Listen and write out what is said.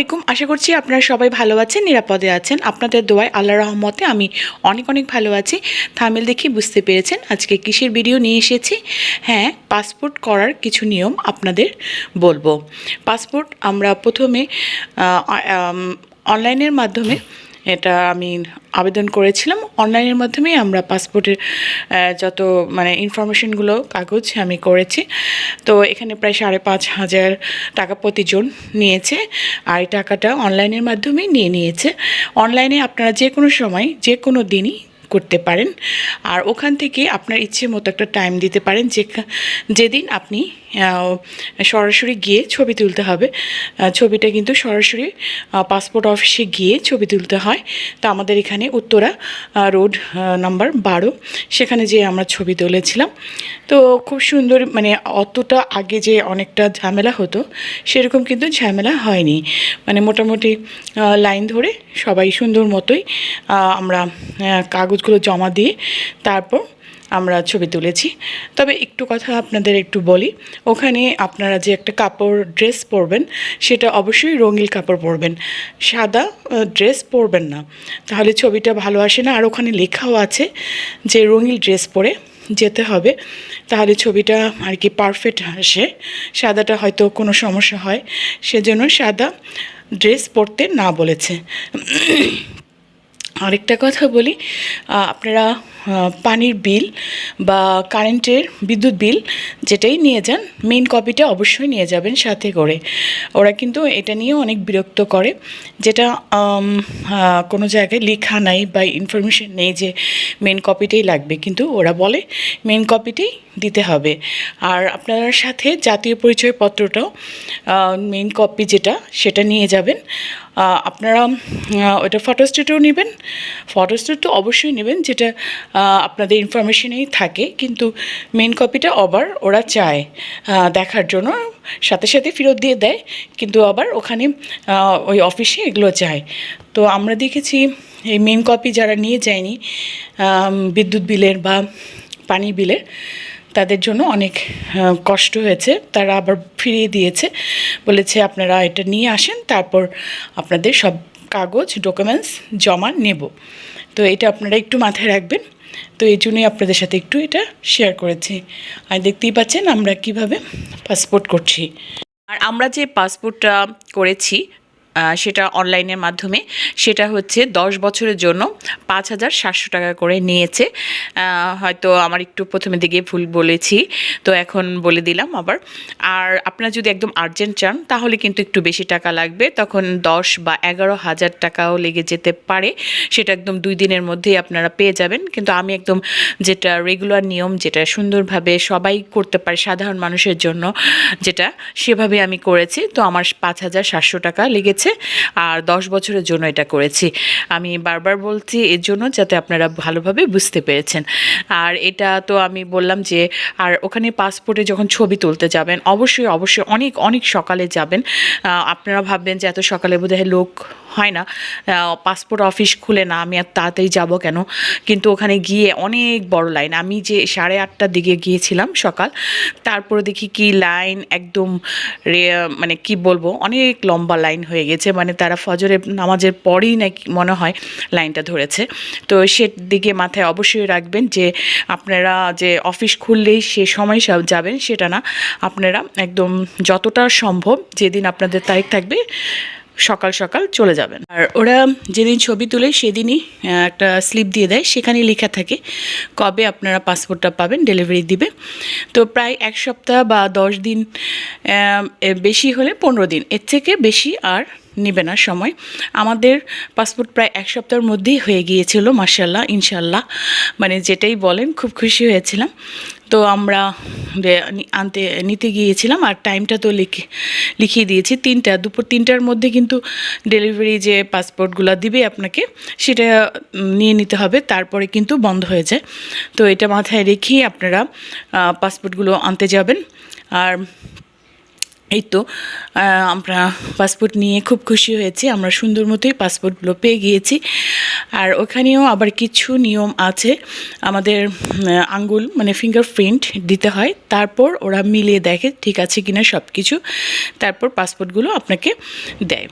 আলাইকুম। আশা করছি আপনারা সবাই ভালো আছেন, নিরাপদে আছেন। আপনাদের দোয়ায় আল্লাহ রহমতে আমি অনেক অনেক ভালো আছি। থামিল দেখি বুঝতে পেরেছেন আজকে কিসের ভিডিও নিয়ে এসেছি? হ্যাঁ পাসপোর্ট করার কিছু নিয়ম আপনাদের বলব। পাসপোর্ট আমরা প্রথমে অনলাইনের মাধ্যমে এটা আমি আবেদন করেছিলাম। অনলাইনের মাধ্যমেই আমরা পাসপোর্টের যত মানে ইনফরমেশনগুলো, কাগজ আমি করেছি। তো এখানে প্রায় সাড়ে পাঁচ হাজার টাকা প্রতিজন নিয়েছে। আর এই টাকাটা অনলাইনের মাধ্যমেই নিয়ে নিয়েছে। অনলাইনে আপনারা যে কোনো সময় যে কোনো দিনই করতে পারেন। আর ওখান থেকে আপনার ইচ্ছে মতো একটা টাইম দিতে পারেন। যে যেদিন আপনি সরাসরি গিয়ে ছবি তুলতে হবে। ছবিটা কিন্তু সরাসরি পাসপোর্ট অফিসে গিয়ে ছবি তুলতে হয়। তো আমাদের এখানে উত্তরা রোড নাম্বার বারো। সেখানে যেয়ে আমরা ছবি তুলেছিলাম। তো খুব সুন্দর মানে অতটা আগে যে অনেকটা ঝামেলা হতো সেরকম কিন্তু ঝামেলা হয়নি। মানে মোটামুটি লাইন ধরে সবাই সুন্দর মতোই আমরা আহ, কাগজগুলো জমা দিয়ে তারপর আমরা ছবি তুলেছি। তবে একটু কথা আপনাদের একটু বলি, ওখানে আপনারা যে একটা কাপড় ড্রেস পরবেন, সেটা অবশ্যই রঙিন কাপড় পরবেন। সাদা ড্রেস পরবেন না। তাহলে ছবিটা ভালো আসে না। আর ওখানে লেখাও আছে যে রঙিন ড্রেস পরে যেতে হবে। তাহলে ছবিটা আর কি পারফেক্ট আসে। সাদাটা হয়তো কোনো সমস্যা হয়। সেজন্য সাদা ড্রেস পরতে না বলেছে। আরেকটা কথা বলি আপনারা পানির বিল বা কারেন্টের বিদ্যুৎ বিল যেটাই নিয়ে যান মেইন কপিটা অবশ্যই নিয়ে যাবেন সাথে করে। ওরা কিন্তু এটা নিয়ে অনেক বিরক্ত করে, যেটা কোনো জায়গায় লেখা নাই বা ইনফরমেশন নেই যে মেইন কপিটাই লাগবে। কিন্তু ওরা বলে মেইন কপিটাই দিতে হবে। আর আপনার সাথে জাতীয় পরিচয়পত্রটাও মেইন কপি যেটা, সেটা নিয়ে যাবেন। আপনারা ওটা ফটোস্টেটও নেবেন। ফটোস্টেট তো অবশ্যই নেবেন, যেটা আপনাদের ইনফরমেশনেই থাকে। কিন্তু মেন কপিটা আবার ওরা চায় দেখার জন্য। সাথে সাথে ফেরত দিয়ে দেয়, কিন্তু আবার ওখানে ওই অফিসে এগুলো চায়। তো আমরা দেখেছি, এই মেন কপি যারা নিয়ে যায়নি বিদ্যুৎ বিলের বা পানি বিলের তাদের জন্য অনেক কষ্ট হয়েছে। তারা আবার ফিরিয়ে দিয়েছে। বলেছে, আপনারা এটা নিয়ে আসেন, তারপর আপনাদের সব কাগজ ডকুমেন্টস জমা নেব। তো এটা আপনারা একটু মাথায় রাখবেন। তো এই জন্যই আপনাদের সাথে একটু এটা শেয়ার করেছি। আর দেখতেই পাচ্ছেন, আমরা কীভাবে পাসপোর্ট করছি। আর আমরা যে পাসপোর্টটা করেছি সেটা অনলাইনের মাধ্যমে। সেটা হচ্ছে দশ বছরের জন্য পাঁচ হাজার সাতশো টাকা করে নিয়েছে। হয়তো আমার একটু প্রথমে দিকে ভুল বলেছি, তো এখন বলে দিলাম আবার। আর আপনারা যদি একদম আর্জেন্ট চান, তাহলে কিন্তু একটু বেশি টাকা লাগবে। তখন দশ বা এগারো হাজার টাকাও লেগে যেতে পারে। সেটা একদম দুই দিনের মধ্যেই আপনারা পেয়ে যাবেন। কিন্তু আমি একদম যেটা রেগুলার নিয়ম, যেটা সুন্দরভাবে সবাই করতে পারে, সাধারণ মানুষের জন্য যেটা, সেভাবে আমি করেছি। তো আমার পাঁচ হাজার সাতশো টাকা লেগেছে। আর দশ বছরের জন্য এটা করেছি। আমি বারবার বলছি এর জন্য যাতে আপনারা ভালোভাবে বুঝতে পেরেছেন। আর এটা তো আমি বললাম যে, আর ওখানে পাসপোর্টে যখন ছবি তুলতে যাবেন, অবশ্যই অবশ্যই অনেক অনেক সকালে যাবেন। আপনারা ভাববেন যে এত সকালে বোধহয় লোক হয় না। পাসপোর্ট অফিস খুলে না, আমি আর তাড়াতাড়ি যাব কেন? কিন্তু ওখানে গিয়ে অনেক বড় লাইন। আমি যে সাড়ে আটটার দিকে গিয়েছিলাম সকাল, তারপরে দেখি কি লাইন একদম মানে কি বলব, অনেক লম্বা লাইন হয়ে গেছে মানে তারা ফজরে নামাজের পরেই নাকি মনে হয় লাইনটা ধরেছে। তো সেদিকে মাথায় অবশ্যই রাখবেন যে আপনারা যে অফিস খুললেই সে সময় সব যাবেন, সেটা না। আপনারা একদম যতটা সম্ভব যেদিন আপনাদের তারিখ থাকবে সকাল সকাল চলে যাবেন। আর ওরা যেদিন ছবি তুলে সেদিনই একটা স্লিপ দিয়ে দেয় সেখানে লেখা থাকে কবে আপনারা পাসপোর্টটা পাবেন, ডেলিভারি দিবে। তো প্রায় এক সপ্তাহ বা দশ দিন বেশি হলে পনেরো দিন, এর থেকে বেশি আর নেবে না সময়। আমাদের পাসপোর্ট প্রায় এক সপ্তাহের মধ্যেই হয়ে গিয়েছিল মার্শাল্লাহ ইনশাল্লাহ মানে যেটাই বলেন, খুব খুশি হয়েছিলাম। তো আমরা আনতে, নিতে গিয়েছিলাম আর টাইমটা তো লিখে, লিখিয়ে দিয়েছি তিনটা। দুপুর তিনটার মধ্যে কিন্তু ডেলিভারি যে পাসপোর্টগুলো দিবে আপনাকে, সেটা নিয়ে নিতে হবে। তারপরে কিন্তু বন্ধ হয়ে যায়। তো এটা মাথায় রেখেই আপনারা পাসপোর্টগুলো আনতে যাবেন। আর এই তো আমরা পাসপোর্ট নিয়ে খুব খুশি হয়েছি, আমরা সুন্দর মতোই পাসপোর্টগুলো পেয়ে গিয়েছি। আর ওখানেও আবার কিছু নিয়ম আছে, আমাদের আঙ্গুল মানে ফিঙ্গারপ্রিন্ট দিতে হয়, তারপর ওরা মিলিয়ে দেখে ঠিক আছে কিনা সব কিছু তারপর পাসপোর্টগুলো আপনাকে দেয়।